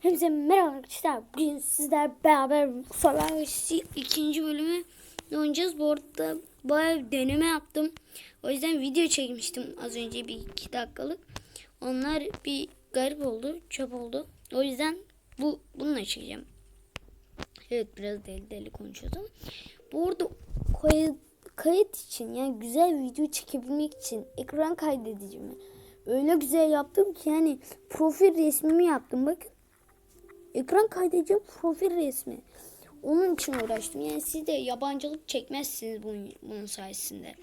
Hepinize merhaba arkadaşlar. Bugün sizler beraber City ikinci bölümü oynayacağız. Bu arada bayağı bir deneme yaptım. O yüzden video çekmiştim az önce bir iki dakikalık. Onlar bir garip oldu, çöp oldu. O yüzden bu bununla çekeceğim. Evet biraz deli deli konuşuyordum. Bu arada kayıt, kayıt için yani güzel video çekebilmek için ekran kaydedicimi öyle güzel yaptım ki yani profil resmimi yaptım bakın. Ekran kaydedeceğim profil resmi. Onun için uğraştım. Yani siz de yabancılık çekmezsiniz bunun, bunun sayesinde.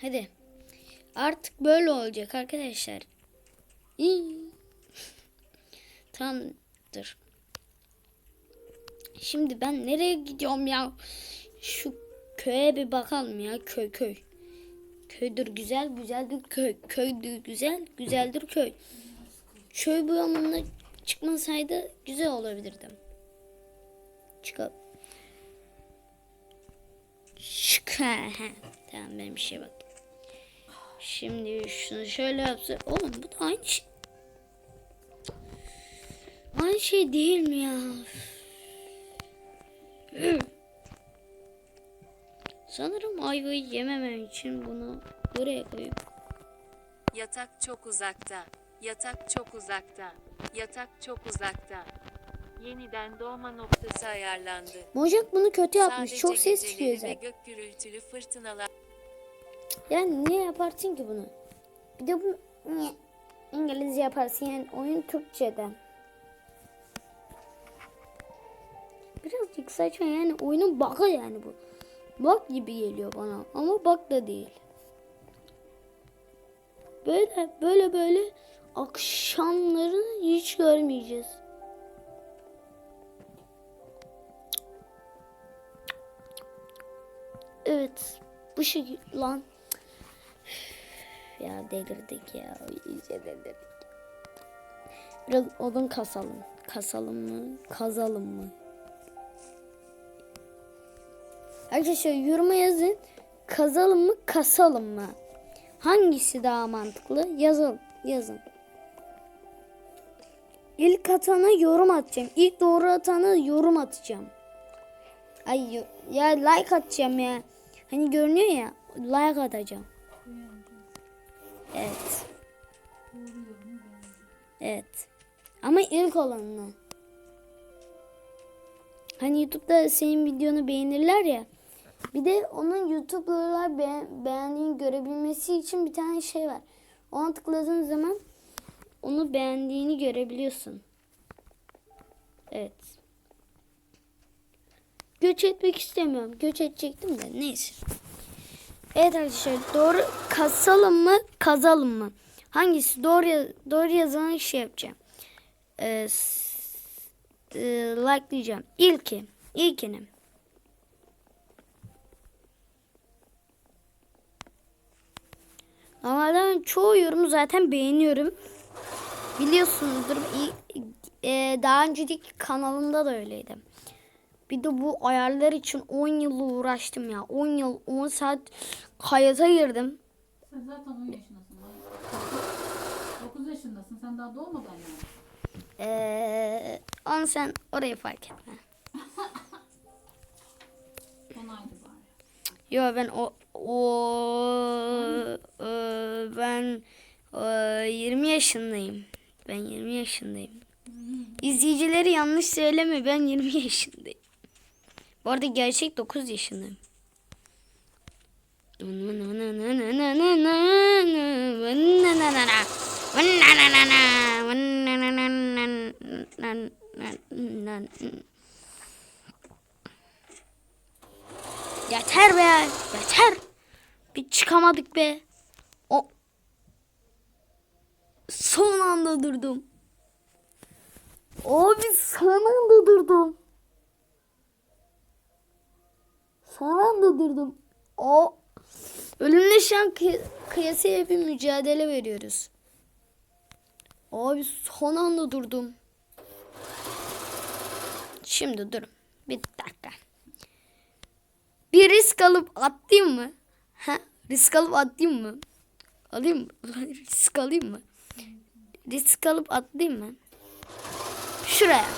Hadi. Artık böyle olacak arkadaşlar. İyi. Tamamdır. Şimdi ben nereye gidiyorum ya? Şu köye bir bakalım ya. Köy köy. Köydür güzel, güzeldir köy. Köydür güzel, güzeldir köy. Köy bu yanına çıkmasaydı güzel olabilirdi. Çıkıp. Çık. tamam ben bir şey bak. Şimdi şunu şöyle yapsa. Oğlum bu da aynı şey. Aynı şey değil mi ya? Sanırım ayvayı yememem için bunu buraya koyup Yatak çok uzakta. Yatak çok uzakta. Yatak çok uzakta. Yeniden doğma noktası ayarlandı. Mojang bunu kötü yapmış. Sadece Çok ses çıkıyor zaten. gök gürültülü fırtınalar Yani niye yaparsın ki bunu? Bir de bu niye İngilizce yaparsın yani oyun Türkçeden. Birazcık saçma yani oyunun bug'ı yani bu. Bug gibi geliyor bana ama bug da değil. Böyle böyle böyle akşamları hiç görmeyeceğiz. Evet. Bu şekilde lan. Ya delirdik ya. İyice delirdik. Biraz odun kasalım. Kasalım mı? Kazalım mı? Arkadaşlar yoruma yazın. Kazalım mı? Kasalım mı? Hangisi daha mantıklı? Yazın. Yazın. İlk atana yorum atacağım. İlk doğru atana yorum atacağım. Ay ya like atacağım ya. Hani görünüyor ya like atacağım. Evet. Evet. Ama ilk olanını. Hani YouTube'da senin videonu beğenirler ya. Bir de onun YouTuber'lar beğen, beğendiğini görebilmesi için bir tane şey var. Ona tıkladığın zaman onu beğendiğini görebiliyorsun. Evet. Göç etmek istemiyorum. Göç edecektim de neyse. Evet arkadaşlar doğru kasalım mı kazalım mı? Hangisi doğru doğru yazan şey yapacağım. Ee, e, like diyeceğim. İlki. İlkini. Normalde ben çoğu yorumu zaten beğeniyorum. Biliyorsunuzdur. E, daha önceki kanalımda da öyleydi. Bir de bu ayarlar için 10 yıl uğraştım ya. 10 yıl 10 saat kayıta girdim. Sen zaten 10 yaşındasın. lan. 9 yaşındasın. Sen daha doğmadan yani. Ee, onu sen orayı fark etme. 10 aydı bari. Yo ben o o e, ben 20 yaşındayım. Ben 20 yaşındayım. İzleyicileri yanlış söyleme ben 20 yaşındayım. Bu arada gerçek 9 yaşındayım. Yeter be yeter. Bir çıkamadık be. Son anda durdum. Abi son anda durdum. Son anda durdum. O ölümle şu an kıy- kıyasıya bir mücadele veriyoruz. Abi son anda durdum. Şimdi durun. Bir dakika. Bir risk alıp atlayayım mı? Ha? Risk alıp atlayayım mı? Alayım mı? risk alayım mı? Risk alıp atlayayım mı? Şuraya.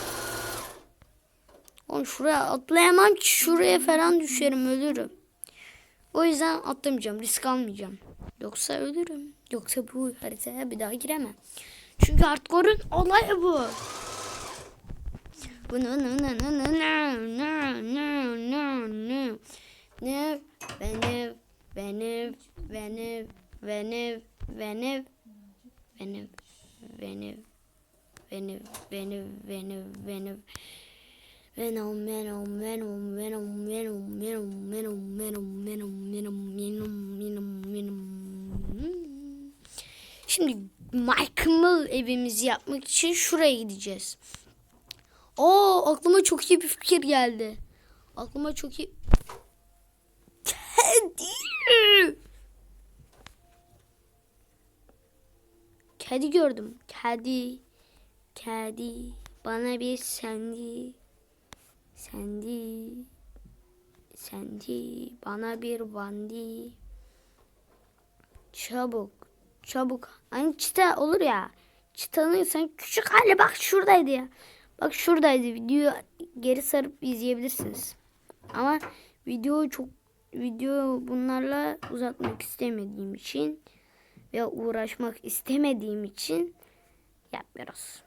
Oğlum şuraya atlayamam ki şuraya falan düşerim ölürüm. O yüzden atlamayacağım risk almayacağım. Yoksa ölürüm. Yoksa bu haritaya bir daha giremem. Çünkü hardcore'un olayı bu. Bu ne ne ne ne ne ne benev benev benev benev benev Venom, Venom, Venom, Venom, Venom, Venom, Venom, Venom, Venom, Venom, Venom, Venom, Venom. Şimdi Michael evimizi yapmak için şuraya gideceğiz. Oo aklıma çok iyi bir fikir geldi. Aklıma çok iyi... Kedi! Kedi gördüm. Kedi. Kedi. Bana bir sendi. Sendi. Sendi. Bana bir bandi. Çabuk. Çabuk. Hani çita olur ya. Çıtanın sen küçük hali bak şuradaydı ya. Bak şuradaydı. Videoyu geri sarıp izleyebilirsiniz. Ama video çok video bunlarla uzatmak istemediğim için ve uğraşmak istemediğim için yapmıyoruz.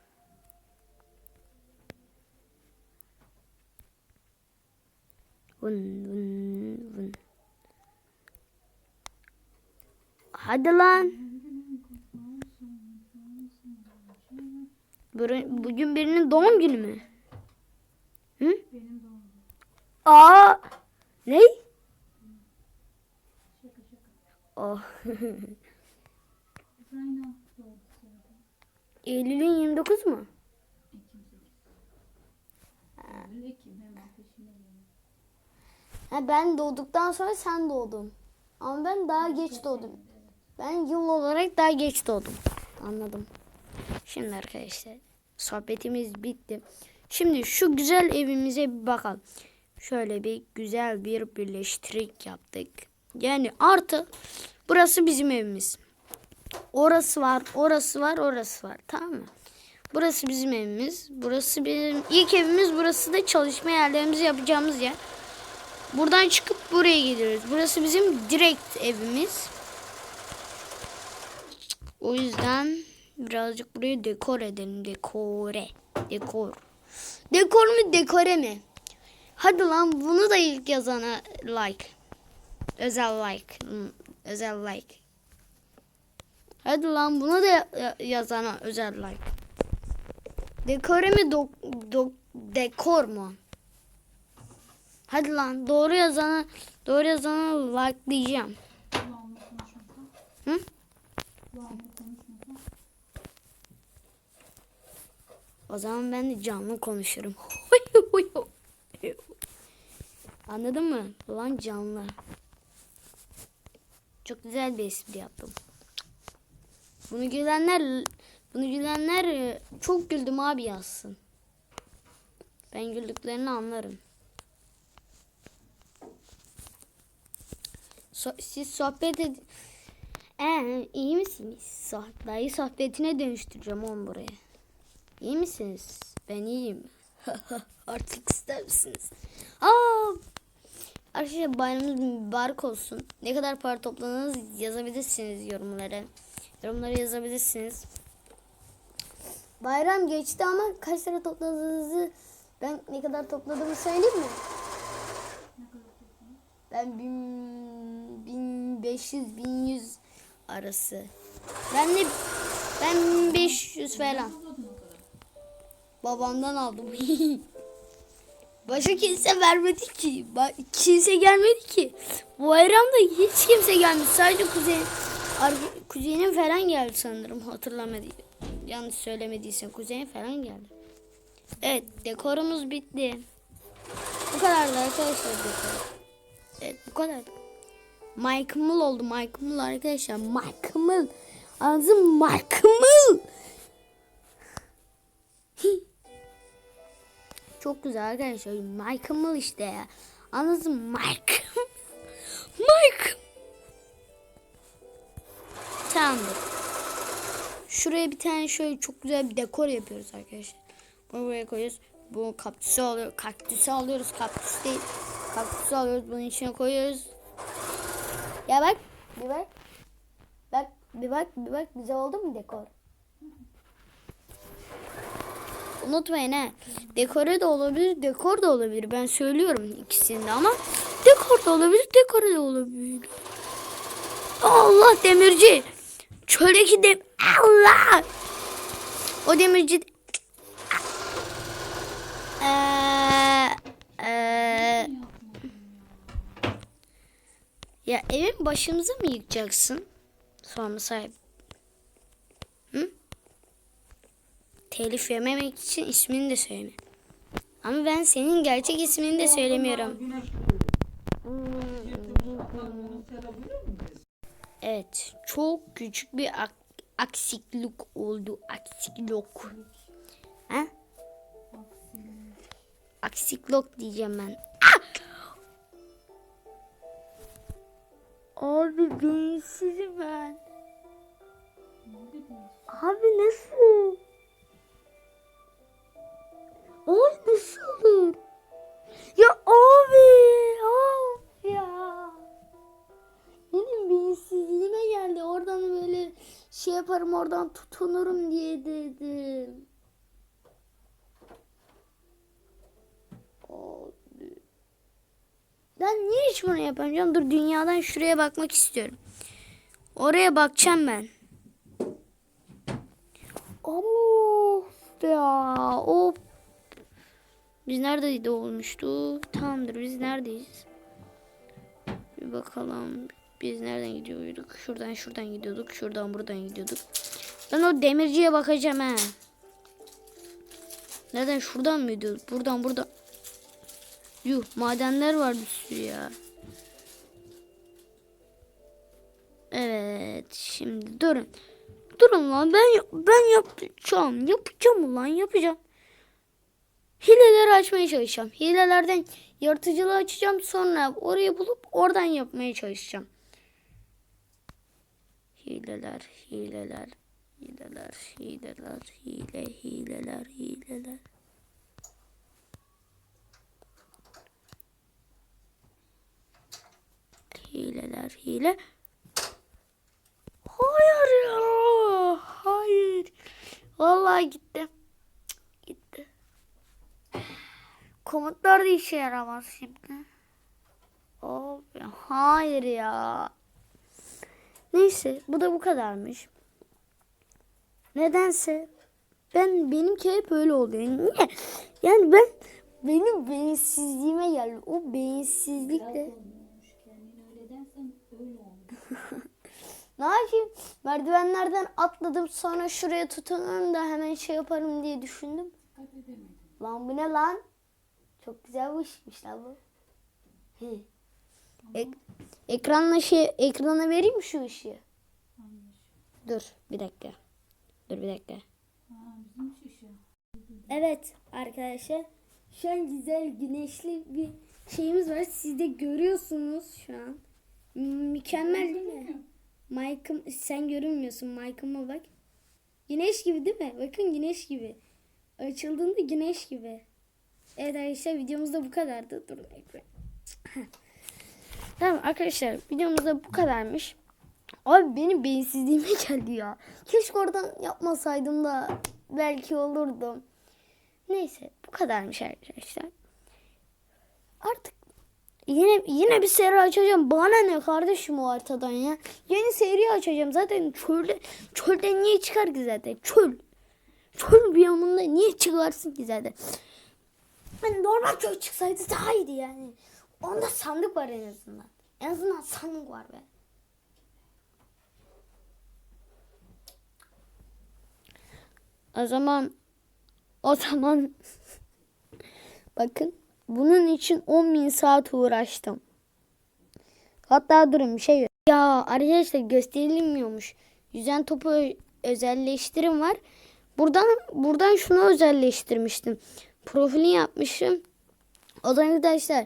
Vın vın vın. Hadi lan. Bugün birinin doğum günü mü? Hı? Benim doğum günüm. Aa! Ne? Şaka Eylül'ün 29 mu? Ekim 8. Eylül Ekim hemen peşine geliyor. Ha, ben doğduktan sonra sen doğdun. Ama ben daha geç doğdum. Ben yıl olarak daha geç doğdum. Anladım. Şimdi arkadaşlar sohbetimiz bitti. Şimdi şu güzel evimize bir bakalım. Şöyle bir güzel bir birleştirik yaptık. Yani artı burası bizim evimiz. Orası var, orası var, orası var. Tamam mı? Burası bizim evimiz. Burası bizim ilk evimiz. Burası da çalışma yerlerimizi yapacağımız yer. Buradan çıkıp buraya geliyoruz. Burası bizim direkt evimiz. O yüzden birazcık burayı dekor edelim. Dekore. Dekor. Dekor mu dekore mi? Hadi lan bunu da ilk yazana like. Özel like. Hmm, Özel like. Hadi lan bunu da ya- yazana özel like. Dekore mi dok, dok, dekor mu? Hadi lan doğru yazana doğru yazana like diyeceğim. Hı? O zaman ben de canlı konuşurum. Anladın mı? Lan canlı. Çok güzel bir espri yaptım. Bunu gülenler bunu gülenler e, çok güldüm abi yazsın. Ben güldüklerini anlarım. So- siz sohbet ed... Ee, iyi misiniz? Soh- Dayı sohbetine dönüştüreceğim onu buraya. İyi misiniz? Ben iyiyim. Artık ister misiniz? Aa! Arkadaşlar bayramınız mübarek olsun. Ne kadar para topladınız yazabilirsiniz yorumlara. Yorumlara yazabilirsiniz. Bayram geçti ama kaç lira topladığınızı ben ne kadar topladığımı söyleyeyim mi? Ben bin, 1500 1100 arası. Ben de ben 1500 falan. Babamdan aldım. Başka kimse vermedi ki. Kimse gelmedi ki. Bu bayramda hiç kimse gelmedi. Sadece kuzeyin, kuzeyin falan geldi sanırım. Hatırlamadı. Yanlış söylemediysem kuzeyin falan geldi. Evet dekorumuz bitti. Bu kadardı arkadaşlar dekor. Evet bu kadar. Michael oldu. Michael arkadaşlar. Michael. Ağzım Michael. Çok güzel arkadaşlar. Michael işte ya. Anladın mı? Michael. Şuraya bir tane şöyle çok güzel bir dekor yapıyoruz arkadaşlar. Buraya koyuyoruz. Bu kaktüsü alıyor. Kaktüsü alıyoruz. Kaktüs değil. Kaktüsü alıyoruz. Bunun içine koyuyoruz. Ya bak. Bir bak. Bak. Bir bak. Bir bak. Güzel oldu mu dekor? Unutmayın ha. Dekore de olabilir. Dekor da olabilir. Ben söylüyorum ikisinde ama dekor da olabilir. Dekore de olabilir. Allah demirci. Çöldeki dem... Allah. O demirci... Eee... Eee... Ya evin başımıza mı yıkacaksın? Sonra sahip. Hı? Telif yememek için ismini de söyleme. Ama ben senin gerçek ismini de söylemiyorum. Evet, çok küçük bir ak- aksiklik oldu. Aksiklik. Ha? Aksiklik diyeceğim ben. Ah! Abi beyinsizim ben. Abi nasıl? Oradan tutunurum diye dedim. Ben niye hiç bunu yapamayacağım? Dur dünyadan şuraya bakmak istiyorum. Oraya bakacağım ben. Of ya. Of. Biz neredeydi olmuştu? Tamamdır biz neredeyiz? Bir bakalım. Biz nereden gidiyorduk? Şuradan şuradan gidiyorduk. Şuradan buradan gidiyorduk. Ben o demirciye bakacağım ha. Nereden şuradan mı gidiyorduk? Buradan buradan. Yuh madenler var bir sürü ya. Evet şimdi durun. Durun lan ben ben yapacağım. Yapacağım lan yapacağım. Hileleri açmaya çalışacağım. Hilelerden yaratıcılığı açacağım. Sonra orayı bulup oradan yapmaya çalışacağım. Hileler, hileler, hileler, hileler, hile, hileler, hileler. Hileler, hile. Hayır ya. Hayır. Vallahi gitti. Gitti. Komutlar da işe yaramaz şimdi. Abi, hayır ya. Neyse bu da bu kadarmış. Nedense ben benimki hep öyle oluyor. Niye? Yani ben benim beyinsizliğime geldi. O beyinsizlikle ne yapayım? Merdivenlerden atladım sonra şuraya tutunurum da hemen şey yaparım diye düşündüm. Lan bu ne lan? Çok güzel bir ışıkmış lan bu. He. Ek- ekranla şey ekrana vereyim mi şu? Hayır. Dur bir dakika. Dur bir dakika. Ha bizim şişe. Evet arkadaşlar. Şu an güzel güneşli bir şeyimiz var. Siz de görüyorsunuz şu an. Mükemmel değil mi? Mike'ım sen görünmüyorsun. Mike'ıma bak. Güneş gibi değil mi? Bakın güneş gibi. Açıldığında güneş gibi. Evet arkadaşlar videomuz da bu kadardı. Durun ekran. tamam arkadaşlar videomuz da bu kadarmış. Abi benim beyinsizliğime geldi ya. Keşke oradan yapmasaydım da belki olurdu. Neyse bu kadarmış arkadaşlar. Artık yine yine bir seri açacağım. Bana ne kardeşim o haritadan ya. Yeni seri açacağım. Zaten çölde çölde niye çıkar ki zaten? Çöl. Çöl bir yanında niye çıkarsın ki zaten? Hani normal köy çıksaydı daha iyiydi yani. Onda sandık var en azından. En azından sandık var be. O zaman o zaman bakın bunun için 10 bin saat uğraştım. Hatta durun bir şey ya arkadaşlar gösterilmiyormuş. Yüzen topu özelleştirim var. Buradan buradan şunu özelleştirmiştim. Profili yapmışım. O zaman arkadaşlar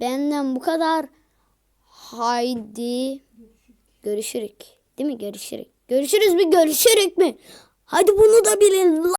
benden bu kadar. Haydi görüşürük. Değil mi? Görüşürük. Görüşürüz mü? Görüşürük mü? Hadi bunu da bilin.